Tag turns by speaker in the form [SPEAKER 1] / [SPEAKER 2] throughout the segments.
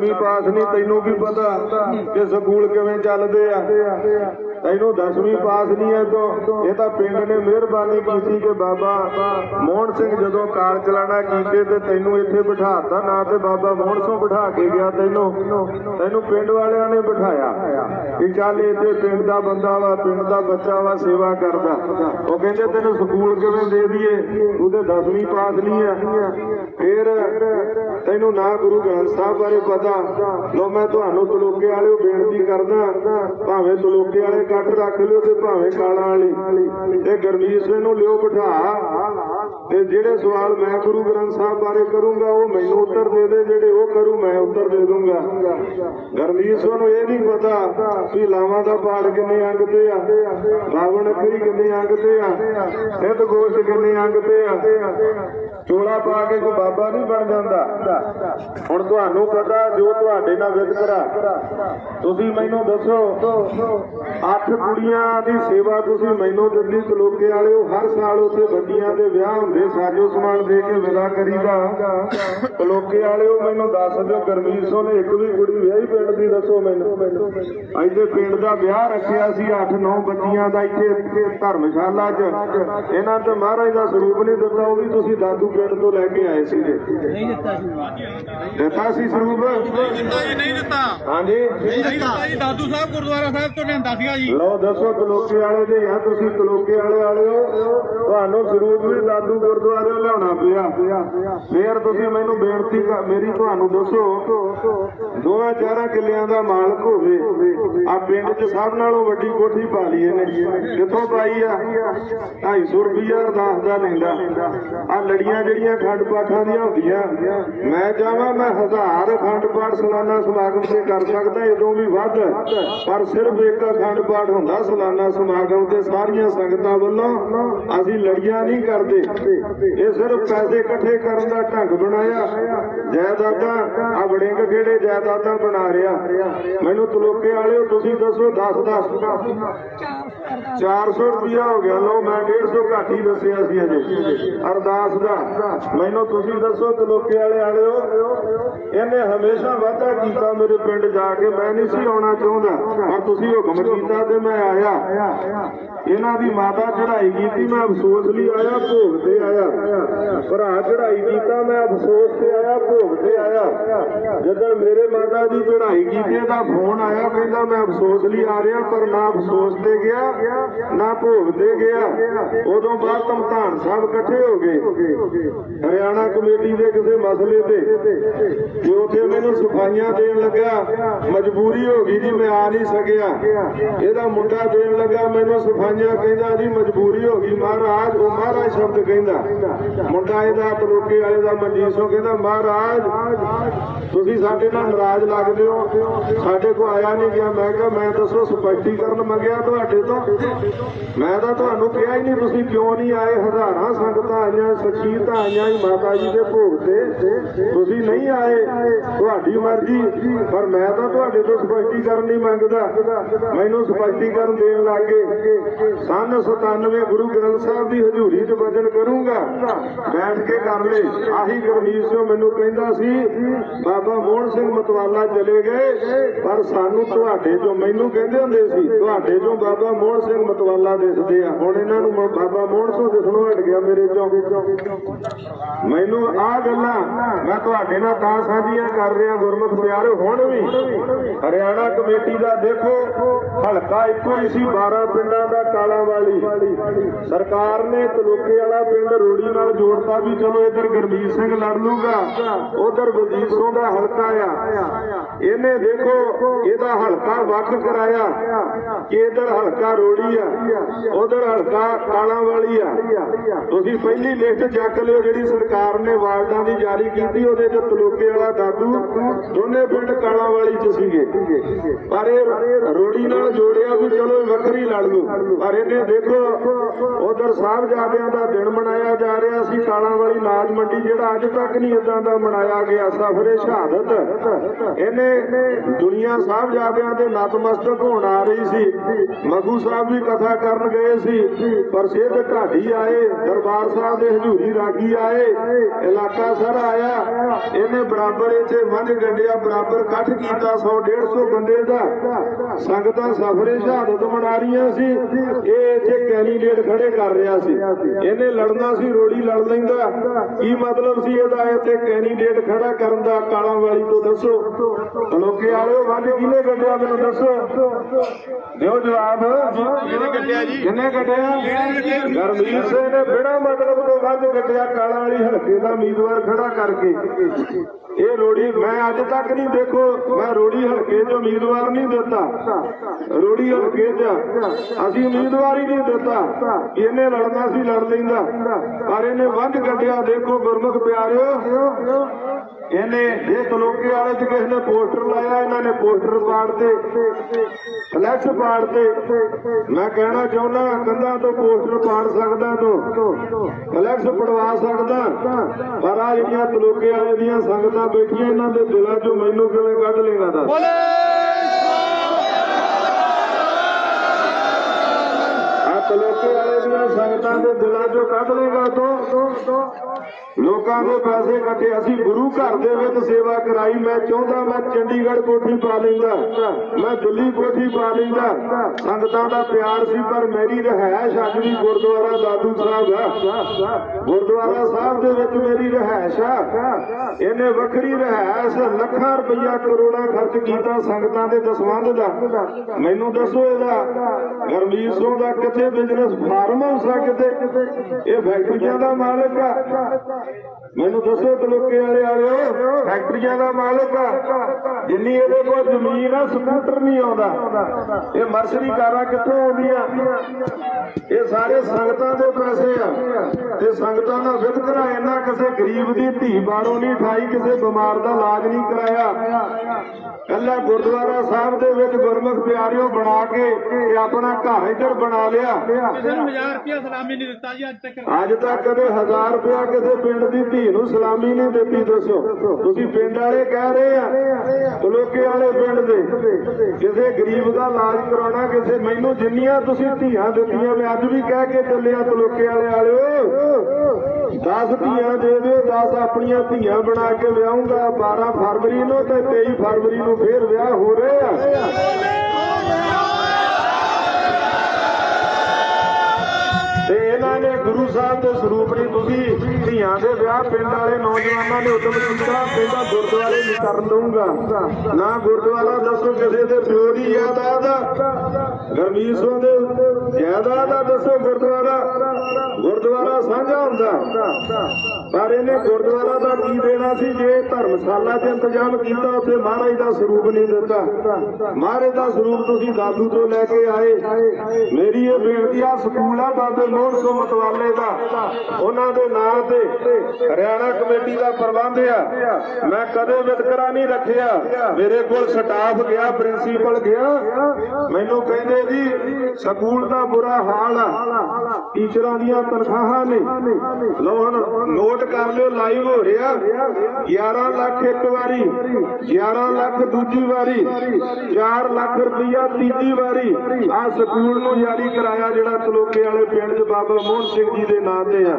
[SPEAKER 1] ਵੀ ਪਾਸ ਨਹੀਂ ਤੈਨੂੰ ਕੀ ਪਤਾ ਕਿ ਸਕੂਲ ਕਿਵੇਂ ਚੱਲਦੇ ਆ। ਤੈਨੂੰ 10ਵੀਂ ਪਾਸ ਨਹੀਂ ਹੈ ਤੋਂ। ਇਹ ਤਾਂ ਪਿੰਡ ਨੇ ਮਿਹਰਬਾਨੀ ਕੀਤੀ ਕਿ ਬਾਬਾ ਮੋਹਨ ਸਿੰਘ ਜਦੋਂ ਕਾਰ ਚਲਾਣਾ ਕੀਤੇ ਤੇ ਤੈਨੂੰ ਇੱਥੇ ਬਿਠਾਤਾ, ਨਾ ਤੇ ਬਾਬਾ ਮੋਹਨ ਸਿੰਘ ਬਿਠਾ ਕੇ ਗਿਆ ਤੈਨੂੰ। ਤੈਨੂੰ ਪਿੰਡ ਵਾਲਿਆਂ ਨੇ ਬਿਠਾਇਆ। ਕਿ ਚੱਲ ਇੱਥੇ ਪਿੰਡ ਦਾ ਬੰਦਾ ਵਾ, ਪਿੰਡ ਦਾ ਬੱਚਾ ਵਾ, ਸੇਵਾ ਕਰਦਾ। ਉਹ ਕਹਿੰਦੇ ਤੈਨੂੰ ਸਕੂਲ ਕਿਵੇਂ ਦੇ ਦਈਏ? ਉਹਦੇ ਤੇ 10ਵੀਂ ਪਾਸ ਨਹੀਂ ਹੈ। ਫਿਰ ਤੈਨੂੰ ਨਾ ਗੁਰੂ ਗ੍ਰੰਥ ਸਾਹਿਬ ਬਾਰੇ ਪਤਾ। ਲੋ ਮੈਂ ਤੁਹਾਨੂੰ ਤਲੋਕੇ ਵਾਲਿਓ ਬੇਨਤੀ ਕਰਦਾ। ਭਾਵੇਂ ਤਲੋਕੇ ਵਾਲੇ ਇਕੱਠ ਰੱਖ ਲਿਓ ਤੇ ਭਾਵੇਂ ਕਾਲਾਂ ਵਾਲੀ। ਤੇ ਗਰਮੀਸ ਨੂੰ ਲਿਓ ਬਿਠਾ। ਤੇ ਜਿਹੜੇ ਸਵਾਲ ਮੈਂ ਗੁਰੂ ਗ੍ਰੰਥ ਸਾਹਿਬ ਬਾਰੇ ਕਰੂੰਗਾ, ਉਹ ਮੈਨੂੰ ਉੱਤਰ ਦੇ ਦੇ, ਜਿਹੜੇ ਉਹ ਕਰੂ ਮੈਂ ਉੱਤਰ ਦੇ ਦੂੰਗਾ। ਗਰਮੀਸ ਨੂੰ ਇਹ ਨਹੀਂ ਪਤਾ ਕਿ ਲਾਵਾਂ ਦਾ ਪਾੜ ਕਿੰਨੇ ਅੰਗ ਤੇ ਆ ਬਾਵਨ ਅੱਖਰੀ ਕਿੰਨੇ ਅੰਗ ਤੇ ਆ, ਸਿੱਧ ਗੋਸ਼ਟ ਕਿੰਨੇ ਅੰਗ ਤੇ ਆ। ਚੋਲਾ ਪਾ ਕੇ ਕੋਈ ਬਾਬਾ ਨਹੀਂ ਬਣ ਜਾਂਦਾ। ਹੁਣ ਤੁਹਾਨੂੰ ਪਤਾ, ਜੋ ਤੁਹਾਡੇ ਨਾਲ ਵਿਤਕਰਾ ਤੁਸੀਂ ਮੈਨੂੰ ਦੱਸੋ, ਅੱਠ ਕੁੜੀਆਂ ਦੀ ਸੇਵਾ ਤੁਸੀਂ ਮੈਨੂੰ ਦਿੱਲੀ ਤਲੋਕੇ ਵਾਲਿਓ, ਹਰ ਸਾਲ ਉੱਥੇ ਬੱਚੀਆਂ ਦੇ ਵਿਆਹ ਹੁੰਦੇ ਸਾਜੋ ਸਮਾਨ ਦੇ ਕੇ ਵਿਦਾ ਕਰੀਦਾ। ਤਲੋਕੇ ਵਾਲਿਓ ਮੈਨੂੰ ਦੱਸ ਦਿਓ ਗਰਮੀਸੋ ਨੇ ਇੱਕ ਵੀ ਕੁੜੀ ਵਿਆਹੀ ਪਿੰਡ ਦੀ ਦੱਸੋ ਮੈਨੂੰ। ਇੱਥੇ ਪਿੰਡ ਦਾ ਵਿਆਹ ਰੱਖਿਆ ਸੀ 8-9 ਬੱਚੀਆਂ ਦਾ ਇੱਥੇ ਧਰਮਸ਼ਾਲਾ 'ਚ। ਇਹਨਾਂ ਤੇ ਮਹਾਰਾਜ ਦਾ ਸਰੂਪ ਨਹੀਂ ਦਿੱਤਾ ਉਹ ਵੀ ਤੁਸੀਂ ਦਾਦੂ ਪਿੰਡ ਤੋਂ ਲੈ ਕੇ ਆਏ ਸੀਗੇ।
[SPEAKER 2] ਨਹੀਂ ਦਿੱਤਾ ਸੀ।
[SPEAKER 1] ਦਿੱਤਾ ਸੀ ਸਰੂਪ?
[SPEAKER 3] ਦਿੱਤਾ ਜੀ ਨਹੀਂ ਦਿੱਤਾ।
[SPEAKER 1] ਹਾਂਜੀ?
[SPEAKER 3] ਨਹੀਂ ਦਿੱਤਾ ਜੀ ਦਾਦੂ ਸਾਹਿਬ ਗੁਰਦੁਆਰਾ ਸਾਹਿਬ ਤੋਂ ਲਿਆਂਦਾ ਸੀਗਾ ਜੀ।
[SPEAKER 1] ਲਓ ਦੱਸੋ ਤਲੋਕੇ ਵਾਲੇ ਦੇ ਆ ਤੁਸੀਂ ਤਲੋਕੇ ਵਾਲੇ ਵਾਲਿਓ। ਤੁਹਾਨੂੰ ਸਰੂਪ ਵੀ ਦਾਦੂ ਗੁਰਦੁਆਰੇ ਲਿਆਉਣਾ ਪਿਆ। ਫੇਰ ਤੁਸੀਂ ਮੈਨੂੰ ਬੇਨਤੀ ਕਰ- ਮੇਰੀ ਤੁਹਾਨੂੰ ਦੱਸੋ। ਦੋਵਾਂ ਚਾਰਾਂ ਕਿੱਲਿਆਂ ਦਾ ਮਾਲਕ ਹੋਵੇ ਆ ਪਿੰਡ 'ਚ ਸਭ ਨਾਲੋਂ ਵੱਡੀ ਕੋਠੀ ਪਾ ਲਈ ਇਹਨੇ। ਕਿੱਥੋਂ ਪਾਈ ਆ? 250 ਰੁਪਈਆ ਅਰਦਾਸ ਦਾ ਲੈਂਦਾ। ਆ ਲੜੀਆਂ ਜਿਹੜੀਆਂ ਖੰਡ ਪਾਠਾਂ ਦੀਆਂ ਹੁੰਦੀਆਂ, ਮੈਂ ਚਾਹਾਂ ਮੈਂ ਹਜ਼ਾਰ ਅਖੰਡ ਪਾਠ ਸਾਲਾਨਾ ਸਮਾਗਮ ਤੇ ਕਰ ਸਕਦਾ, ਇਦੋਂ ਵੀ ਵੱਧ। ਪਰ ਸਿਰਫ ਇੱਕ ਅਖੰਡ ਪਾਠ ਹੁੰਦਾ ਸਾਲਾਨਾ ਸਮਾਗਮ ਤੇ ਸਾਰੀਆਂ ਸੰਗਤਾਂ ਵੱਲੋਂ ਅਸੀਂ ਲੜੀਆਂ ਨਹੀਂ ਕਰਦੇ। ਇਹ ਸਿਰਫ ਪੈਸੇ ਇਕੱਠੇ ਕਰਨ ਦਾ ਢੰਗ ਬਣਾਇਆ। ਜਾਇਦਾਦਾਂ ਆ ਵੜਿੰਗ ਕਿਹੜੇ ਜਾਇਦਾਦਾਂ ਬਣਾ ਰਿਹਾ। ਮੈਨੂੰ ਤਲੋਕੇ ਵਾਲਿਓ ਤੁਸੀਂ ਦੱਸੋ 10 10 400 ਰੁਪਇਆ ਹੋ ਗਿਆ। ਲੋ ਮੈਂ 150 ਘੱਟ ਹੀ ਦੱਸਿਆ ਸੀ ਅਜੇ। ਅਰਦਾਸ ਦਾ। ਮੈਨੂੰ ਤੁਸੀਂ ਦੱਸੋ ਤਲੋਕੇ ਵਾਲੇ ਆਲਿਓ, ਇਹਨੇ ਹਮੇਸ਼ਾ ਵਾਅਦਾ ਕੀਤਾ ਮੇਰੇ ਪਿੰਡ ਜਾ ਕੇ। ਮੈਂ ਨਹੀਂ ਸੀ ਆਉਣਾ ਚਾਹੁੰਦਾ, ਪਰ ਤੁਸੀਂ ਹੁਕਮ ਕੀਤਾ ਤੇ ਮੈਂ ਆਇਆ। ਇਹਨਾਂ ਦੀ ਮਾਤਾ ਚੜ੍ਹਾਈ ਕੀਤੀ, ਮੈਂ ਅਫਸੋਸ ਲਈ ਆਇਆ, ਭੋਗ ਤੇ ਆਇਆ। ਭਰਾ ਚੜਾਈ ਕੀਤਾ, ਮੈਂ ਅਫਸੋਸ ਤੇ ਆਇਆ, ਭੋਗ ਤੇ ਆਇਆ। ਜਦੋਂ ਮੇਰੇ ਮਾਤਾ ਦੀ ਚੜਾਈ ਕੀਤੀ ਦਾ ਫੋਨ ਆਇਆ, ਕਹਿੰਦਾ, ਮੈਂ ਅਫਸੋਸ ਲਈ ਆ ਰਿਹਾ, ਪਰ ਨਾ ਅਫਸੋਸ ਤੇ ਗਿਆ। ਨਾ ਭੋਗ ਤੇ ਗਿਆ। ਉਦੋਂ ਬਾਅਦ ਧਮਧਾਨ ਸਾਹਿਬ ਇਕੱਠੇ ਹੋ ਗਏ। ਹਰਿਆਣਾ ਕਮੇਟੀ ਦੇ ਕਿਸੇ ਮਸਲੇ ਤੇ ਤੇ ਉੱਥੇ ਮੈਨੂੰ ਸਫਾਈਆਂ ਦੇਣ ਲੱਗਾ, ਮਜਬੂਰੀ ਹੋ ਗਈ ਜੀ, ਮੈਂ ਆ ਨਹੀਂ ਸਕਿਆ। ਇਹਦਾ ਮੁੰਡਾ ਦੇਣ ਲੱਗਾ, ਮੈਨੂੰ ਸਫਾਈਆਂ ਕਹਿੰਦਾ ਜੀ, ਮਜਬੂਰੀ ਹੋ ਗਈ, ਮਹਾਰਾਜ, ਉਹ ਮਹਾਰਾਜ ਸ਼ਬਦ ਕਹਿੰਦਾ। ਮੁੰਡਾ ਇਹਦਾ ਤਲੋਕੇ ਵਾਲੇ ਦਾ ਮਨਜੀਤ ਸਿੰਘ ਕਹਿੰਦਾ, ਮਹਾਰਾਜ, ਤੁਸੀਂ ਸਾਡੇ ਨਾਲ ਨਾਰਾਜ਼ ਲੱਗਦੇ ਹੋ। ਸਾਡੇ ਕੋ ਆਇਆ ਨਹੀਂ ਗਿਆ। ਮੈਂ ਕਿਹਾ, ਮੈਂ ਦੱਸੋ, ਸਪਸ਼ਟੀਕਰਨ ਮੰਗਿਆ ਤੁਹਾਡੇ ਤੋਂ? ਮੈਂ ਤਾਂ ਤੁਹਾਨੂੰ ਕਿਹਾ ਹੀ ਨਹੀਂ, ਤੁਸੀਂ ਕਿਉਂ ਨਹੀਂ ਆਏ? ਹਜ਼ਾਰਾਂ ਸੰਗਤਾਂ ਆਈਆਂ ਸਖੀਤਾਂ ਆਈਆਂ ਮਾਤਾ ਜੀ ਦੇ ਭੋਗ ਤੇ। ਤੁਸੀਂ ਨਹੀਂ ਆਏ, ਤੁਹਾਡੀ ਮਰਜ਼ੀ, ਪਰ ਮੈਂ ਤਾਂ ਤੁਹਾਡੇ ਤੋਂ ਸਪਸ਼ਟੀਕਰਨ ਨਹੀਂ ਮੰਗਦਾ। ਮੈਨੂੰ ਸਪਸ਼ਟੀਕਰਨ ਦੇਣ ਲੱਗੇ, ਸਨ 97 ਗੁਰੂ ਗ੍ਰੰਥ ਸਾਹਿਬ ਦੀ ਹਜ਼ੂਰੀ 'ਚ ਵਚਨ ਕਰੂੰਗਾ। ਬੈਠ ਕੇ ਕਰ ਲੈ। ਆਹੀ ਗੁਰਮੀਤ ਸਿੰਘ ਮੈਨੂੰ ਕਹਿੰਦਾ ਸੀ, ਬਾਬਾ ਮੋਹਨ ਸਿੰਘ ਮਤਵਾਲਾ ਚਲੇ ਗਏ, ਪਰ ਸਾਨੂੰ ਤੁਹਾਡੇ ਚੋਂ ਮੈਨੂੰ ਕਹਿੰਦੇ ਹੁੰਦੇ ਸੀ, ਤੁਹਾਡੇ ਚੋਂ ਬਾਬਾ ਮੋਹਨ ਸਿੰਘ ਮਤਵਾਲਾ ਦਿਸਦੇ ਆ। ਹੁਣ ਇਹਨਾਂ ਨੂੰ ਬਾਬਾ ਮੋਹਨ ਸਿੰਘ ਦਿਸਣੋਂ ਹਟ ਗਿਆ ਮੇਰੇ ਚੋਂ। ਮੈਨੂੰ ਆਹ ਗੱਲਾਂ ਮੈਂ ਤੁਹਾਡੇ ਨਾਲ ਤਾਂ ਸਾਂਝੀਆਂ ਕਰ ਰਿਹਾ, ਗੁਰਮਤ ਪਿਆਰੇ, ਹੁਣ ਵੀ ਹਰਿਆਣਾ ਕਮੇਟੀ ਦਾ ਦੇਖੋ, ਹਲਕਾ ਇੱਕੋ ਹੀ ਸੀ 12 ਪਿੰਡਾਂ ਦਾ ਕਾਲਾਂ ਵਾਲੀ। ਸਰਕਾਰ ਨੇ ਤਲੋਕੇ ਵਾਲਾ ਪਿੰਡ ਰੋੜੀ ਨਾਲ ਜੋੜਤਾ ਵੀ ਚਲੋ ਇਧਰ ਗੁਰਮੀਤ ਸਿੰਘ ਲੜ ਲੂਗਾ, ਉਧਰ ਵਜੀਤ ਸਿੰਘ ਦਾ ਹਲਕਾ ਆ। ਇਹਨੇ ਦੇਖੋ, ਇਹਦਾ ਹਲਕਾ ਵੱਖ ਕਰਾਇਆ, ਕਿ ਇਧਰ ਹਲਕਾ ਰੋੜੀ ਆ। ਉਧਰ ਹਲਕਾ ਕਾਲਾ ਵਾਲੀ ਆ। ਤੁਸੀਂ ਪਹਿਲੀ ਲਿਸਟ ਚੱਕ ਲਿਓ ਜਿਹੜੀ ਸਰਕਾਰ ਨੇ ਵਾਰਡਾਂ ਦੀ ਜਾਰੀ ਕੀਤੀ, ਉਹਦੇ ਚ ਤਲੋਕੇ ਵਾਲਾ ਦਾਦੂ, ਦੋਨੇ ਪਿੰਡ ਕਾਲਾਂ ਵਾਲੀ ਚ ਸੀਗੇ। ਪਰ ਇਹ ਰੋੜੀ ਨਾਲ ਜੋੜਿਆ ਵੀ ਚਲੋ ਵੱਖਰੀ ਲੜ ਲੂ। ਪਰ ਇਹਨੇ ਦੇਖੋ, ਉਧਰ ਸਾਹਿਬਜ਼ਾਦਿਆਂ ਦਾ ਦਿਨ ਮਨਾਇਆ ਜਾ ਰਿਹਾ ਸੀ ਕਾਲਾ ਵਾਲੀ ਨਾਜ ਮੰਡੀ ਜਿਹੜਾ ਅੱਜ ਤੱਕ ਨਹੀਂ ਇਦਾਂ ਦਾ ਮਨਾਇਆ ਗਿਆ, ਸਫਰੇ ਸ਼ਹਾਦਤ। ਇਹਨੇ ਦੁਨੀਆ ਸਾਹਿਬਜ਼ਾਦਿਆਂ ਦੇ ਨਤਮਸਤਕ ਹੋਣ ਆ ਰਹੀ ਸੀ। ਮਗੂ ਸਾਹਿਬ ਵੀ ਕਥਾ ਕਰਨ ਗਏ ਸੀ ਪ੍ਰਸਿੱਧ ਢਾਡੀ ਆਏ, ਦਰਬਾਰ ਸਾਹਿਬ ਦੇ ਹਜ਼ੂਰੀ ਰਾਗੀ ਆਏ, ਇਲਾਕਾ ਸਾਰਾ ਆਇਆ। ਇਹਨੇ ਬਰਾਬਰ ਇੱਥੇ ਮੰਝ ਗੰਡਿਆ ਬਰਾਬਰ ਇਕੱਠ ਕੀਤਾ 100 150 ਬੰਦੇ ਦਾ। ਸੰਗਤਾਂ ਸਫਰੇ ਸ਼ਹਾਦਤ ਮਨਾ ਰਹੀਆਂ ਸੀ। ਇਹ ਇੱਥੇ ਕੈਂਡੀਡੇਟ ਖੜੇ ਕਰ ਰਿਹਾ ਸੀ। ਇਹਨੇ ਲੜਨਾ ਸੀ, ਰੋੜੀ ਲੜ ਲੈਂਦਾ। ਕੀ ਮਤਲਬ ਸੀ ਇਹਦਾ? ਇੱਥੇ ਕੈਂਡੀਡੇਟ ਖੜਾ ਕਰਨ ਦਾ, ਕਾਲਾ ਵਾਲੀ ਤੋਂ ਦੱਸੋ। ਲੋਕੇ ਆਇਓ ਵੱਲ ਕਿਹਨੇ ਕੱਢਿਆ ਮੈਨੂੰ ਦੱਸੋ। ਦਿਓ ਜਵਾਬ।
[SPEAKER 3] ਕਿਹਨੇ ਕੱਢਿਆ ਜੀ?
[SPEAKER 1] ਗਰਮੀਰ ਸਿੰਘ ਨੇ ਬਿਨਾਂ ਮਤਲਬ ਤੋਂ ਵੱਧ ਕੱਢਿਆ ਕਾਲਾਂ ਵਾਲੀ ਹਲਕੇ ਦਾ ਉਮੀਦਵਾਰ ਖੜਾ ਕਰਕੇ। ਇਹ ਰੋੜੀ ਮੈਂ ਅੱਜ ਤੱਕ ਨਹੀਂ ਦੇਖੋ ਮੈਂ ਰੋੜੀ ਹਲਕੇ 'ਚ ਉਮੀਦਵਾਰ ਨਹੀਂ ਦਿੱਤਾ। ਰੋੜੀ ਹਲਕੇ 'ਚ ਅਸੀਂ ਉਮੀਦਵਾਰ ਹੀ ਨਹੀਂ ਦਿੱਤਾ। ਇਹਨੇ ਲੜਨਾ ਸੀ ਲੜ ਲੈਂਦਾ। ਪਰ ਇਹਨੇ ਵੱਧ ਕੱਢਿਆ ਦੇਖੋ ਗੁਰਮੁਖ ਪਿਆਰਿਓ। ਇਹਨੇ ਇਹ ਤਲੋਕੇ ਵਾਲੇ 'ਚ ਕਿਸੇ ਨੇ ਪੋਸਟਰ ਲਾਇਆ ਇਹਨਾਂ ਨੇ ਪੋਸਟਰ ਪਾੜਤੇ ਫਲੈਕਸ ਪਾੜਤੇ ਮੈਂ ਕਹਿਣਾ ਚਾਹੁੰਦਾ, ਕੰਧਾਂ ਤੋਂ ਪੋਸਟਰ ਪਾੜ ਸਕਦਾ ਤੂੰ, ਫਲੈਕਸ ਪੜਵਾ ਸਕਦਾ, ਪਰ ਆ ਜਿਹੜੀਆਂ ਤਲੋਕੇ ਵਾਲੇ ਦੀਆਂ ਸੰਗਤਾਂ ਬੈਠੀਆਂ, ਇਹਨਾਂ ਦੇ ਦਿਲਾਂ 'ਚੋਂ ਮੈਨੂੰ ਕਿਵੇਂ ਕੱਢ ਲੇਗਾ ਦੱਸ? ਪਰਮੇਸ਼ਵਰ ਸੰਗਤਾਂ ਦੇ ਦਿਲਾਂ ਚੋਂ ਕੱਢ ਲੇਗਾ ਤੋ। ਲੋਕਾਂ ਦੇ ਪੈਸੇ ਕੱਟੇ ਅਸੀਂ ਗੁਰੂ ਘਰ ਦੇ ਵਿੱਚ ਸੇਵਾ ਕਰਾਈ। ਮੈਂ ਚਾਹੁੰਦਾ ਮੈਂ ਚੰਡੀਗੜ੍ਹ ਕੋਠੀ ਪਾ ਲੈਂਦਾ। ਮੈਂ ਦਿੱਲੀ ਕੋਠੀ ਪਾ ਲੈਂਦਾ। ਸੰਗਤਾਂ ਦਾ ਪਿਆਰ ਸੀ, ਪਰ ਮੇਰੀ ਰਹਿائش ਅੱਜ ਵੀ ਗੁਰਦੁਆਰਾ ਦਾਦੂ ਸਾਹਿਬ ਆ। ਗੁਰਦੁਆਰਾ ਸਾਹਿਬ ਦੇ ਵਿੱਚ ਮੇਰੀ ਰਹਿائش ਆ। ਇਹਨੇ ਵੱਖਰੀ ਰਹਿائش ਲੱਖਾਂ ਰੁਪਈਆ ਕਰੋੜਾਂ ਖਰਚ ਕੀਤਾ ਸੰਗਤਾਂ ਦੇ ਦਸਵੰਧ ਦਾ। ਮੈਨੂੰ ਦੱਸੋ ਇਹਦਾ। ਗਰਮੀਰ ਸਿੰਘ ਦਾ ਕਿੱਥੇ ਬਿਜ਼ਨਸ ਫਾਰਮ ਹਾਊਸ ਆ ਇਹ ਫੈਕਟਰੀਆਂ ਦਾ ਮਾਲਕ ਆ। ਮੈਨੂੰ ਦੱਸੋ ਤਲੋਕੇ ਵਾਲੇ ਆਲਿਓ, ਫੈਕਟਰੀਆਂ ਦਾ ਮਾਲਕ ਆ। ਜਿੰਨੀ ਇਹਦੇ ਕੋਲ ਜ਼ਮੀਨ ਆ, ਸਕੂਟਰ ਨਹੀਂ ਆਉਂਦਾ। ਇਹ ਮਰਸਰੀ ਕਾਰਾਂ ਕਿੱਥੋਂ ਆਉਂਦੀਆਂ? ਇਹ ਸਾਰੇ ਸੰਗਤਾਂ ਦੇ ਪੈਸੇ ਆ। ਤੇ ਸੰਗਤਾਂ ਦਾ ਵਿਤਕਰਾ ਇਹਨਾਂ ਕਿਸੇ ਗਰੀਬ ਦੀ ਧੀ ਬਾਰੋਂ ਨਹੀਂ ਠਾਈ ਕਿਸੇ ਬਿਮਾਰ ਦਾ ਇਲਾਜ ਨਹੀਂ ਕਰਾਇਆ। ਕੱਲਾ ਗੁਰਦੁਆਰਾ ਸਾਹਿਬ ਦੇ ਵਿੱਚ ਗੁਰਮੁਖ ਪਿਆਰਿਓ ਬਣਾ ਕੇ ਤੇ ਆਪਣਾ ਘਰ ਇੱਧਰ ਬਣਾ ਲਿਆ।
[SPEAKER 3] 1000 ਰੁਪਇਆ ਸਲਾਮੀ ਨਹੀਂ ਦਿੱਤਾ ਜੀ, ਅੱਜ ਤੱਕ
[SPEAKER 1] ਅੱਜ ਤੱਕ ਕਦੇ 1000 ਰੁਪਇਆ ਕਿਸੇ ਪਿੰਡ ਦੀ ਧੀ ਨੂੰ ਸਲਾਮੀ ਨਹੀਂ ਦਿੱਤੀ, ਦੱਸੋ। ਤੁਸੀਂ ਪਿੰਡ ਵਾਲੇ ਕਹਿ ਰਹੇ ਆ ਤਲੋਕੇ ਵਾਲੇ ਪਿੰਡ ਦੇ। ਕਿਸੇ ਗਰੀਬ ਦਾ ਇਲਾਜ ਕਰਾਉਣਾ, ਕਿਸੇ ਮੈਨੂੰ ਜਿੰਨੀਆਂ ਤੁਸੀਂ ਧੀਆਂ ਦਿੱਤੀਆਂ, ਮੈਂ ਅੱਜ ਵੀ ਕਹਿ ਕੇ ਚੱਲਿਆ ਤਲੋਕੇ ਵਾਲੇ ਵਾਲਿਓ। 10 ਧੀਆਂ ਦੇ ਦਿਓ 10 ਆਪਣੀਆਂ ਧੀਆਂ ਬਣਾ ਕੇ ਵਿਆਹੂੰਗਾ 12 ਫਰਵਰੀ ਨੂੰ ਤੇ 23 ਫਰਵਰੀ ਨੂੰ ਫੇਰ ਵਿਆਹ ਹੋ ਰਹੇ। ਆ ਗੁਰੂ ਸਾਹਿਬ ਦੇ ਸਰੂਪ ਨਹੀਂ ਤੁਸੀਂ ਧੀਆਂ ਦੇ ਵਿਆਹ ਪਿੰਡ ਵਾਲੇ ਨੌਜਵਾਨਾਂ ਨੇ ਉਦਮ ਕੀਤਾ, ਪਿੰਡਾਂ ਗੁਰਦੁਆਰੇ ਨਹੀਂ ਕਰਨ ਦਊਂਗਾ ਨਾ ਗੁਰਦੁਆਰਾ ਦੱਸੋ ਕਿਸੇ ਦੇ ਪਿਓ ਦੀ ਜਾਇਦਾਦ ਆ ਗਰਮੀਤ ਸਿੰਘ ਦੇ ਜਾਇਦਾਦ ਆ, ਦੱਸੋ ਗੁਰਦੁਆਰਾ। ਗੁਰਦੁਆਰਾ ਸਾਂਝਾ ਹੁੰਦਾ। ਪਰ ਇਹਨੇ ਗੁਰਦੁਆਰਾ ਦਾ ਕੀ ਦੇਣਾ ਸੀ? ਜੇ ਧਰਮਸ਼ਾਲਾ 'ਚ ਇੰਤਜ਼ਾਮ ਕੀਤਾ, ਉੱਥੇ ਮਹਾਰਾਜ ਦਾ ਸਰੂਪ ਨਹੀਂ ਦਿੱਤਾ। ਮਹਾਰਾਜ ਦਾ ਸਰੂਪ ਤੁਸੀਂ ਦਾਦੂ ਤੋਂ ਲੈ ਕੇ ਆਏ। ਮੇਰੀ ਇਹ ਬੇਨਤੀ ਆ, ਸਕੂਲ ਆ ਬਾਬੇ ਮੋਹਨ ਸਿੰਘ ਮਤਵਾਲੇ ਦਾ। ਉਹਨਾਂ ਦੇ ਨਾਂ ਤੇ ਹਰਿਆਣਾ ਕਮੇਟੀ ਦਾ ਪ੍ਰਬੰਧ ਆ। ਮੈਂ ਕਦੇ ਵਿਤਕਰਾ ਨਹੀਂ ਰੱਖਿਆ। ਮੇਰੇ ਕੋਲ ਸਟਾਫ ਗਿਆ ਪ੍ਰਿੰਸੀਪਲ ਗਿਆ। ਮੈਨੂੰ ਕਹਿੰਦੇ ਜੀ ਸਕੂਲ ਦਾ ਬੁਰਾ ਹਾਲ ਆ। ਟੀਚਰਾਂ ਦੀਆਂ ਤਨਖਾਹਾਂ ਨੇ। ਲੋ ਹੁਣ ਨੋਟ ਕਰ ਲਿਓ ਲਾਈਵ ਹੋ ਰਿਹਾ। 11 ਲੱਖ ਇੱਕ ਵਾਰੀ 11 ਲੱਖ ਦੂਜੀ ਵਾਰੀ 4 ਲੱਖ ਰੁਪਈਆ ਤੀਜੀ ਵਾਰੀ। ਆ ਸਕੂਲ ਨੂੰ ਜਾਰੀ ਕਰਾਇਆ ਜਿਹੜਾ ਤਲੋਕੇ ਵਾਲੇ ਪਿੰਡ 'ਚ ਬਾਬਾ ਮੋਹਨ ਸਿੰਘ ਜੀ ਦੇ ਨਾਂ ਤੇ ਆ।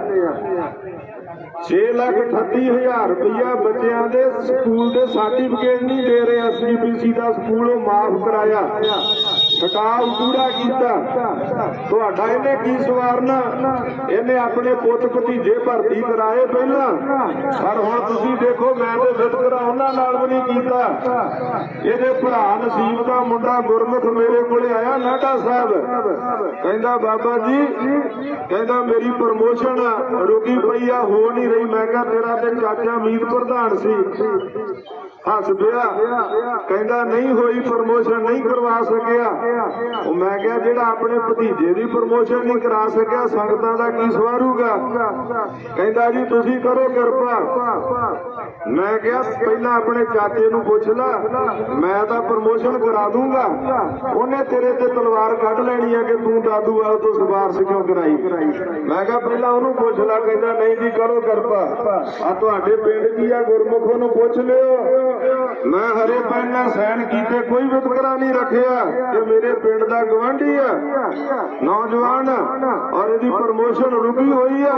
[SPEAKER 1] 6 ਲੱਖ 38 ਹਜ਼ਾਰ ਰੁਪਈਆ ਬੱਚਿਆਂ ਦੇ ਸਕੂਲ ਦੇ ਸਰਟੀਫਿਕੇਟ ਨਹੀਂ ਦੇ ਰਹੇ ਐਸਜੀਪੀਸੀ ਦਾ ਸਕੂਲ ਉਹ ਮਾਫ ਕਰਾਇਆ। ਸਟਾਫ ਪੂਰਾ ਕੀਤਾ। ਤੁਹਾਡਾ ਇਹਨੇ ਕੀ ਸਵਾਰਨਾ? ਇਹਨੇ ਆਪਣੇ ਪੁੱਤ ਭਤੀਜੇ ਭਰਤੀ ਕਰਾਏ ਪਹਿਲਾਂ। ਪਰ ਹੁਣ ਤੁਸੀਂ ਦੇਖੋ, ਮੈਂ ਤੇ ਵਿਤਕਰਾ ਉਹਨਾਂ ਨਾਲ ਵੀ ਨਹੀਂ ਕੀਤਾ। ਇਹਦੇ ਭਰਾ ਨਸੀਬ ਦਾ ਮੁੰਡਾ ਗੁਰਮੁਖ ਮੇਰੇ ਕੋਲੇ ਆਇਆ ਨਾਢਾ ਸਾਹਿਬ। ਕਹਿੰਦਾ, ਬਾਬਾ ਜੀ, ਕਹਿੰਦਾ, ਮੇਰੀ ਪ੍ਰਮੋਸ਼ਨ ਰੁਕੀ ਪਈ ਆ, ਹੋ ਨਹੀਂ ਰਹੀ। ਮੈਂ ਕਿਹਾ, ਤੇਰਾ ਤੇ ਚਾਚਾ ਮੀਤ ਪ੍ਰਧਾਨ ਸੀ। ਹੱਸ ਪਿਆ। ਕਹਿੰਦਾ, ਨਹੀਂ ਹੋਈ ਪ੍ਰਮੋਸ਼ਨ ਨਹੀਂ ਕਰਵਾ ਸਕਿਆ। ਉਹ ਮੈਂ ਕਿਹਾ, ਜਿਹੜਾ ਆਪਣੇ ਭਤੀਜੇ ਦੀ ਪ੍ਰਮੋਸ਼ਨ ਨਹੀਂ ਕਰਾ ਸਕਿਆ, ਸੰਗਤਾਂ ਦਾ ਕੀ ਸਵਾਰੂਗਾ? ਕਹਿੰਦਾ, ਜੀ, ਤੁਸੀਂ ਕਰੋ ਕਿਰਪਾ। ਮੈਂ ਕਿਹਾ, ਪਹਿਲਾਂ ਆਪਣੇ ਚਾਚੇ ਨੂੰ ਪੁੱਛ ਲੈ। ਮੈਂ ਤਾਂ ਪ੍ਰਮੋਸ਼ਨ ਕਰਾ ਦੂੰਗਾ। ਉਹਨੇ ਤੇਰੇ ਤੇ ਤਲਵਾਰ ਕੱਢ ਲੈਣੀ ਆ ਕਿ ਤੂੰ ਦਾਦੂ ਵਾਲ ਤੋਂ ਸਿਫਾਰਿਸ਼ ਕਿਉਂ ਕਰਾਈ? ਮੈਂ ਕਿਹਾ, ਪਹਿਲਾਂ ਉਹਨੂੰ ਪੁੱਛ ਲੈ। ਕਹਿੰਦਾ, ਨਹੀਂ ਜੀ, ਕਰੋ ਕਿਰਪਾ। ਆ ਤੁਹਾਡੇ ਪਿੰਡ ਦੀ ਆ? ਗੁਰਮੁਖ ਨੂੰ ਪੁੱਛ ਲਿਓ। ਮੈਂ ਹਰੇ ਪੈਨ ਨਾਲ ਸਾਈਨ ਕੀਤੇ, ਕੋਈ ਵਿਤਕਰਾ ਨਹੀਂ ਰੱਖਿਆ। ਕਿ ਮੇਰੇ ਪਿੰਡ ਦਾ ਗਵਾਂਢੀ ਆ। ਨੌਜਵਾਨ ਔਰ ਇਹਦੀ ਪ੍ਰਮੋਸ਼ਨ ਰੁਕੀ ਹੋਈ ਆ।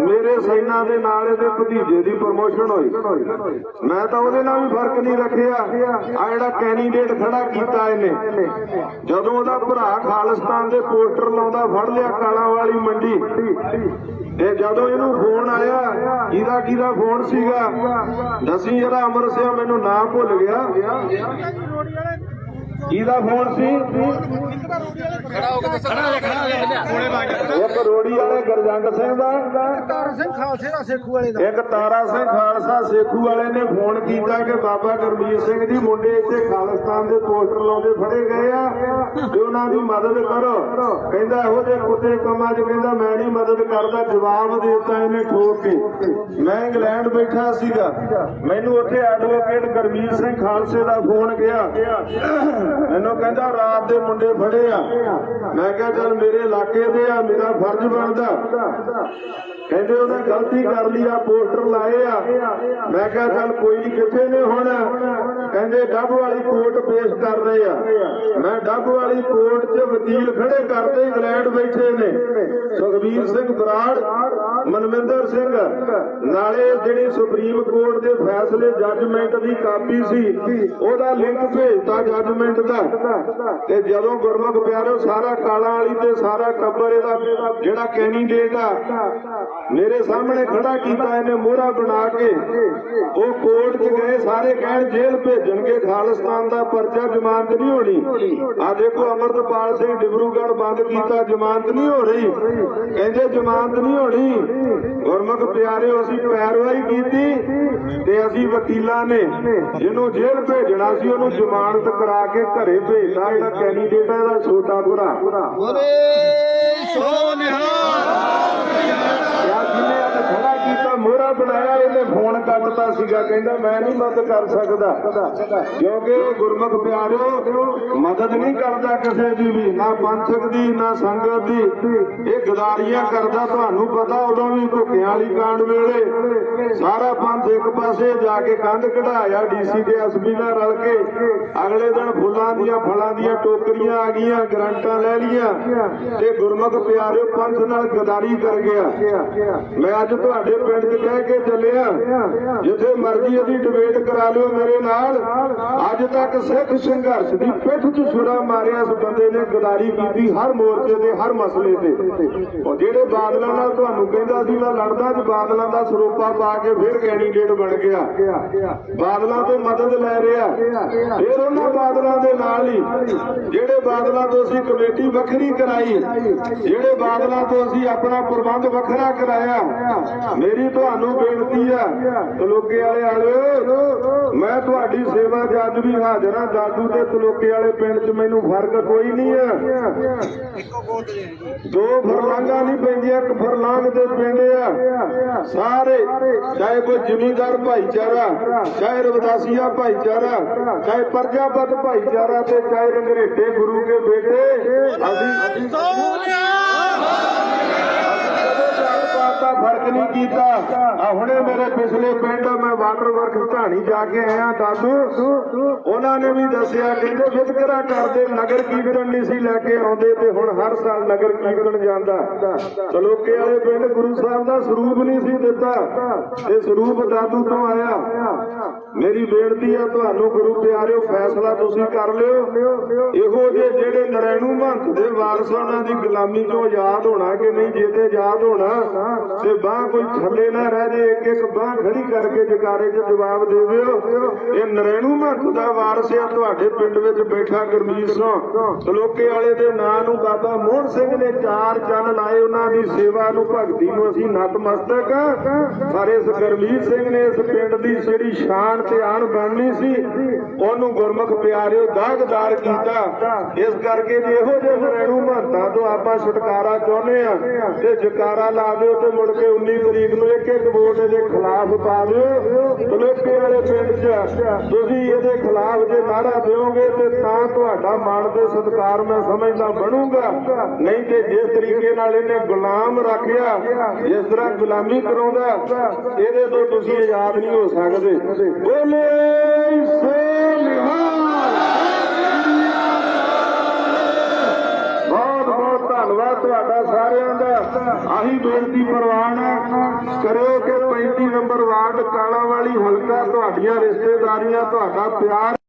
[SPEAKER 1] ਮੇਰੇ ਸੈਨਾ ਦੇ ਨਾਲ ਇਹਦੇ ਭਤੀਜੇ ਦੀ ਪ੍ਰਮੋਸ਼ਨ ਹੋਈ। ਮੈਂ ਤਾਂ ਉਹਦੇ ਨਾਲ ਵੀ ਫ਼ਰਕ ਨਹੀਂ ਰੱਖਿਆ। ਆ ਜਿਹੜਾ ਕੈਂਡੀਡੇਟ ਖੜਾ ਕੀਤਾ ਇਹਨੇ। ਜਦੋਂ ਉਹਦਾ ਭਰਾ ਖਾਲਿਸਤਾਨ ਦੇ ਪੋਸਟਰ ਲਾਉਂਦਾ, ਫੜ ਲਿਆ ਕਾਲਾਂ ਵਾਲੀ ਮੰਡੀ। ਤੇ ਜਦੋਂ ਇਹਨੂੰ ਫੋਨ ਆਇਆ ਕਿਹਦਾ ਕਿਹਦਾ ਫੋਨ ਸੀਗਾ? ਦਸੀ ਜਰਾ ਅਮਰ ਸਿਆ ਮੈਨੂੰ ਨਾਂ ਭੁੱਲ ਗਿਆ। ਕਿਹਦਾ ਫੋਨ ਸੀ?
[SPEAKER 3] ਖੜਾ ਹੋ ਜਾ ਕੋਲੇ ਬਾਜ
[SPEAKER 1] ਇੱਕ ਰੋੜੀ ਵਾਲੇ ਗਰਜੰਗ ਸਿੰਘ ਦਾ
[SPEAKER 2] ਤਾਰ ਸਿੰਘ ਖਾਲਸੇ ਦਾ ਸੇਖੂ ਵਾਲੇ ਦਾ।
[SPEAKER 1] ਇੱਕ ਤਾਰਾ ਸਿੰਘ ਖਾਲਸਾ ਸੇਖੂ ਵਾਲੇ ਨੇ ਫੋਨ ਕੀਤਾ ਕਿ ਬਾਬਾ ਗੁਰਮੀਤ ਸਿੰਘ ਜੀ ਮੁੰਡੇ ਇੱਥੇ ਖਾਲਿਸਤਾਨ ਦੇ ਪੋਸਟਰ ਲਾਉਂਦੇ ਫੜੇ ਗਏ ਆ ਤੇ ਉਹਨਾਂ ਦੀ ਮਦਦ ਕਰੋ। ਕਹਿੰਦਾ ਇਹੋ ਜਿਹੇ ਕੁੱਤੇ ਕੰਮਾਂ 'ਚ ਕਹਿੰਦਾ ਮੈਂ ਨਹੀਂ ਮਦਦ ਕਰਦਾ ਜਵਾਬ ਦਿੱਤਾ ਇਹਨੇ ਠੋਕ ਕੇ। ਮੈਂ ਇੰਗਲੈਂਡ ਬੈਠਾ ਸੀਗਾ। ਮੈਨੂੰ ਉੱਥੇ ਐਡਵੋਕੇਟ ਗੁਰਮੀਤ ਸਿੰਘ ਖਾਲਸੇ ਦਾ ਫੋਨ ਗਿਆ। ਮੈਨੂੰ ਕਹਿੰਦਾ ਰਾਤ ਦੇ ਮੁੰਡੇ ਫੜੇ ਆ। ਮੈਂ ਕਿਹਾ ਚੱਲ ਮੇਰੇ ਇਲਾਕੇ ਦੇ ਆ ਮੇਰਾ ਫਰਜ਼ ਬਣਦਾ। ਕਹਿੰਦੇ ਉਹਨੇ ਗਲਤੀ ਕਰ ਲਈ ਆ, ਪੋਸਟਰ ਲਾਏ ਆ। ਮੈਂ ਕਿਹਾ, ਚੱਲ ਕੋਈ ਨਹੀਂ ਕਿੱਥੇ ਨੇ ਹੁਣ? ਕਹਿੰਦੇ, ਡੱਬ ਵਾਲੀ ਕੋਰਟ ਪੇਸ਼ ਕਰ ਰਹੇ ਆ। ਮੈਂ ਡੱਬ ਵਾਲੀ ਕੋਰਟ 'ਚ ਵਕੀਲ ਖੜੇ ਕਰਦੇ ਇੰਗਲੈਂਡ ਬੈਠੇ ਨੇ। ਸੁਖਬੀਰ ਸਿੰਘ ਬਰਾੜ, ਮਨਵਿੰਦਰ ਸਿੰਘ, ਨਾਲੇ ਜਿਹੜੀ ਸੁਪਰੀਮ ਕੋਰਟ ਦੇ ਫੈਸਲੇ ਜੱਜਮੈਂਟ ਦੀ ਕਾਪੀ ਸੀ, ਉਹਦਾ ਲਿੰਕ ਭੇਜਤਾ ਜੱਜਮੈਂਟ ਦਾ। ਤੇ ਜਦੋਂ ਗੁਰਮੁਖ ਪਿਆਰੋ ਸਾਰਾ ਕਾਲਾਂ ਵਾਲੀ ਤੇ ਸਾਰਾ ਟੱਬਰ ਇਹਦਾ, ਜਿਹੜਾ ਕੈਂਡੀਡੇਟ ਆ, ਮੇਰੇ ਸਾਹਮਣੇ ਖੜਾ ਕੀਤਾ ਇਹਨੇ ਮੋਹਰਾ ਬਣਾ ਕੇ। ਉਹ ਕੋਰਟ 'ਚ ਗਏ, ਸਾਰੇ ਕਹਿਣ ਜੇਲ੍ਹ ਭੇਜਣਗੇ ਖਾਲਿਸਤਾਨ ਦਾ ਪਰਚਾ ਜ਼ਮਾਨਤ ਨਹੀਂ ਹੋਣੀ। ਆ ਦੇਖੋ ਅਮਰਤਪਾਲ ਸਿੰਘ ਡਿਬਰੂਗੜ੍ਹ ਬੰਦ ਕੀਤਾ, ਜ਼ਮਾਨਤ ਨਹੀਂ ਹੋ ਰਹੀ। ਕਹਿੰਦੇ ਜ਼ਮਾਨਤ ਨਹੀਂ ਹੋਣੀ। ਗੁਰਮੁਖ ਪਿਆਰਿਓ, ਅਸੀਂ ਪੈਰਵਾਈ ਕੀਤੀ ਤੇ ਅਸੀਂ ਵਕੀਲਾਂ ਨੇ ਜਿਹਨੂੰ ਜੇਲ੍ਹ ਭੇਜਣਾ ਸੀ, ਉਹਨੂੰ ਜ਼ਮਾਨਤ ਕਰਾ ਕੇ ਘਰੇ ਭੇਜਦਾ ਜਿਹੜਾ ਕੈਂਡੀਡੇਟ ਹੈ ਇਹਦਾ ਛੋਟਾ ਭਰਾ
[SPEAKER 3] ਸੋ ਨਿਹਾਲ
[SPEAKER 1] ਯਾਰ ਜਿਹਨੇ ਅੱਜ ਖੜਾ ਕੀਤਾ ਬਣਾਇਆ, ਇਹਨੇ ਫੋਨ ਕੱਟਤਾ ਸੀਗਾ, ਕਹਿੰਦਾ ਮੈਂ ਨਹੀਂ ਮਦਦ ਕਰ ਸਕਦਾ। ਕਿਉਂਕਿ ਗੁਰਮੁਖ ਪਿਆਰਿਓ, ਮਦਦ ਨਹੀਂ ਕਰਦਾ ਕਿਸੇ ਦੀ ਵੀ, ਨਾ ਪੰਥਕ ਦੀ, ਨਾ ਸੰਗਤ ਦੀ। ਇਹ ਗਦਾਰੀਆਂ ਕਰਦਾ, ਤੁਹਾਨੂੰ ਪਤਾ ਉਦੋਂ ਵੀ ਭੁੱਖਿਆਂ ਵਾਲੀ ਕਾਂਡ ਵੇਲੇ। ਸਾਰਾ ਪੰਥ ਇੱਕ ਪਾਸੇ ਜਾ ਕੇ ਕੰਧ ਕਢਾਇਆ ਡੀਸੀ ਤੇ ਐਸਪੀ ਨਾਲ ਰਲ ਕੇ। ਅਗਲੇ ਦਿਨ ਫੁੱਲਾਂ ਦੀਆਂ, ਫਲਾਂ ਦੀਆਂ ਟੋਕਰੀਆਂ ਆ ਗਈਆਂ, ਗਰੰਟਾਂ ਲੈ ਲੀਆਂ ਤੇ ਗੁਰਮੁਖ ਪਿਆਰਿਓ ਪੰਥ ਨਾਲ ਗਦਾਰੀ ਕਰ ਗਿਆ। ਮੈਂ ਅੱਜ ਤੁਹਾਡੇ ਪਿੰਡ 'ਚ ਕਹਿ ਕੇ ਚੱਲਿਆ। ਜਿੱਥੇ ਮਰਜ਼ੀ ਇਹਦੀ ਡਿਬੇਟ ਕਰਾ ਲਿਓ ਮੇਰੇ ਨਾਲ। ਅੱਜ ਤੱਕ ਸਿੱਖ ਸੰਘਰਸ਼ ਦੀ ਪਿੱਠ 'ਚ ਛੁਰਾ ਮਾਰਿਆ ਇਸ ਬੰਦੇ ਨੇ, ਗਦਾਰੀ ਕੀਤੀ ਹਰ ਮੋਰਚੇ ਤੇ, ਹਰ ਮਸਲੇ ਤੇ। ਉਹ ਜਿਹੜੇ ਬਾਦਲਾਂ ਨਾਲ ਤੁਹਾਨੂੰ ਕਹਿੰਦਾ ਸੀ, ਮੈਂ ਲੜਦਾ ਅੱਜ ਬਾਦਲਾਂ ਦਾ ਸਰੋਪਾ ਪਾ ਕੇ ਫਿਰ ਕੈਂਡੀਡੇਟ ਬਣ ਗਿਆ। ਬਾਦਲਾਂ ਤੋਂ ਮਦਦ ਲੈ ਰਿਹਾ। ਫਿਰ ਉਹਨਾਂ ਬਾਦਲਾਂ ਦੇ ਨਾਲ ਹੀ, ਜਿਹੜੇ ਬਾਦਲਾਂ ਤੋਂ ਅਸੀਂ ਕਮੇਟੀ ਵੱਖਰੀ ਕਰਾਈ, ਜਿਹੜੇ ਬਾਦਲਾਂ ਤੋਂ ਅਸੀਂ ਆਪਣਾ ਪ੍ਰਬੰਧ ਵੱਖਰਾ ਕਰਾਇਆ, ਮੇਰੀ ਤੁਹਾਨੂੰ ਬੇਨਤੀ ਆ, ਤਲੋਕੇ ਵਾਲੇ ਆਲਿਓ ਮੈਂ ਤੁਹਾਡੀ ਸੇਵਾ 'ਚ ਅੱਜ ਵੀ ਹਾਜ਼ਰ ਹਾਂ, ਦਾਦੂ ਤੇ ਤਲੋਕੇ ਵਾਲੇ ਪਿੰਡ 'ਚ ਮੈਨੂੰ ਫ਼ਰਕ ਕੋਈ ਨਹੀਂ ਆ। ਦੋ ਫਰਲਾਂਗਾ ਨਹੀਂ ਪੈਂਦੀਆਂ, ਇੱਕ ਫਰਲਾਂਗ ਦੇ ਪਿੰਡ ਆ। ਸਾਰੇ, ਚਾਹੇ ਕੋਈ ਜ਼ਿਮੀਂਦਾਰ ਭਾਈਚਾਰਾ, ਚਾਹੇ ਰਵਦਾਸੀਆ ਭਾਈਚਾਰਾ, ਚਾਹੇ ਪ੍ਰਜਾਪਤ ਭਾਈਚਾਰਾ ਤੇ ਚਾਹੇ ਰੰਗਰੇਟੇ ਗੁਰੂ ਕੇ ਬੇਟੇ, ਅਸੀਂ
[SPEAKER 3] ਸੋ
[SPEAKER 1] ਫ਼ਰਕ ਨਹੀਂ ਕੀਤਾ। ਆ ਹੁਣੇ ਮੇਰੇ ਪਿਛਲੇ ਪਿੰਡ ਮੈਂ ਵਾਟਰ ਵਰਕ ਢਾਣੀ ਜਾ ਕੇ ਆਇਆ, ਦਾਦੂ। ਉਹਨਾਂ ਨੇ ਵੀ ਦੱਸਿਆ ਕਹਿੰਦੇ ਵਿਤਕਰਾ ਕਰਦੇ ਨਗਰ ਕੀਰਤਨ ਨਹੀਂ ਸੀ ਲੈ ਕੇ ਆਉਂਦੇ ਤੇ ਹੁਣ ਹਰ ਸਾਲ ਨਗਰ ਕੀਰਤਨ ਜਾਂਦਾ। ਤਲੋਕੇ ਵਾਲੇ ਪਿੰਡ ਗੁਰੂ ਸਾਹਿਬ ਦਾ ਸਰੂਪ ਨਹੀਂ ਸੀ ਦਿੱਤਾ, ਤੇ ਸਰੂਪ ਦਾਦੂ ਤੋਂ ਆਇਆ। ਮੇਰੀ ਬੇਨਤੀ ਆ ਤੁਹਾਨੂੰ ਗੁਰੂ ਪਿਆਰਿਓ, ਫੈਸਲਾ ਤੁਸੀਂ ਕਰ ਲਿਓ। ਇਹੋ ਜਿਹੇ ਜਿਹੜੇ ਨਰੈਣੂ ਮਹੰਤ ਦੇ ਵਾਰਸ ਉਹਨਾਂ ਦੀ ਗੁਲਾਮੀ ਤੋਂ ਆਜ਼ਾਦ ਹੋਣਾ ਕਿ ਨਹੀਂ ਜੇ ਤੇ ਆਜ਼ਾਦ ਹੋਣਾ ਤੇ ਬਾਹ ਕੋਈ ਥੱਲੇ ਨਾ ਰਹਿ ਜੇ, ਇੱਕ ਇੱਕ ਬਾਹ ਖੜੀ ਕਰਕੇ ਜਕਾਰੇ 'ਚ ਜਵਾਬ ਦੇਵਿਓ ਇਹ ਨਰੇਣੂ ਮਹੰਤ ਦਾ ਵਾਰਸ ਆ, ਤੁਹਾਡੇ ਪਿੰਡ ਵਿੱਚ ਬੈਠਾ ਗੁਰਮੀਤ ਸਿੰਘ। ਤਲੋਕੇ ਵਾਲੇ ਦੇ ਨਾਂ ਨੂੰ ਬਾਬਾ ਮੋਹਨ ਸਿੰਘ ਨੇ ਚਾਰ ਚੰਨ ਲਾਏ ਉਹਨਾਂ ਦੀ ਸੇਵਾ ਨੂੰ, ਭਗਤੀ ਨੂੰ ਅਸੀਂ ਨਤਮਸਤਕ ਪਰ ਇਸ ਗੁਰਮੀਤ ਸਿੰਘ ਨੇ ਇਸ ਪਿੰਡ ਦੀ ਜਿਹੜੀ ਸ਼ਾਨ ਤੇ ਆਣ ਬਣਨੀ ਸੀ, ਉਹਨੂੰ ਗੁਰਮੁਖ ਪਿਆਰਿਓ ਦਾਗਦਾਰ ਕੀਤਾ। ਇਸ ਕਰਕੇ ਜਿਹੋ ਜਿਹੇ ਨਰੇਣੂ ਮਹੰਤਾਂ ਤੋਂ ਆਪਾਂ ਛੁਟਕਾਰਾ ਚਾਹੁੰਦੇ ਆ। ਤੇ ਜਕਾਰਾ ਲਾ ਦਿਓ ਤੇ ਮੁੜ ਕੇ 19 ਤਰੀਕ ਨੂੰ ਇੱਕ ਇੱਕ ਵੋਟ ਇਹਦੇ ਖਿਲਾਫ ਪਾ ਦਿਓ। ਤਲੋਕੇ ਵਾਲੇ ਪਿੰਡ 'ਚ ਤੁਸੀਂ ਇਹਦੇ ਖਿਲਾਫ ਜੇ ਨਾਰਾ ਦਿਓਗੇ ਤੇ ਤਾਂ ਤੁਹਾਡਾ ਮਾਣ ਤੇ ਸਤਿਕਾਰ ਮੈਂ ਸਮਝਦਾ ਬਣੂਗਾ। ਨਹੀਂ ਤੇ ਜਿਸ ਤਰੀਕੇ ਨਾਲ ਇਹਨੇ ਗੁਲਾਮ ਰੱਖਿਆ, ਜਿਸ ਤਰ੍ਹਾਂ ਗੁਲਾਮੀ ਕਰਾਉਂਦਾ, ਇਹਦੇ ਤੋਂ ਤੁਸੀਂ ਆਜ਼ਾਦ ਨਹੀਂ ਹੋ ਸਕਦੇ। ਬੋਲੇ ਸੋ ਆਹੀ ਬੇਨਤੀ ਪ੍ਰਵਾਨ ਕਰਿਓ ਕਿ 35 ਨੰਬਰ ਵਾਰਡ ਕਾਲਾ ਵਾਲੀ ਹਲਕਾ, ਤੁਹਾਡੀਆਂ ਰਿਸ਼ਤੇਦਾਰੀਆਂ, ਤੁਹਾਡਾ ਪਿਆਰ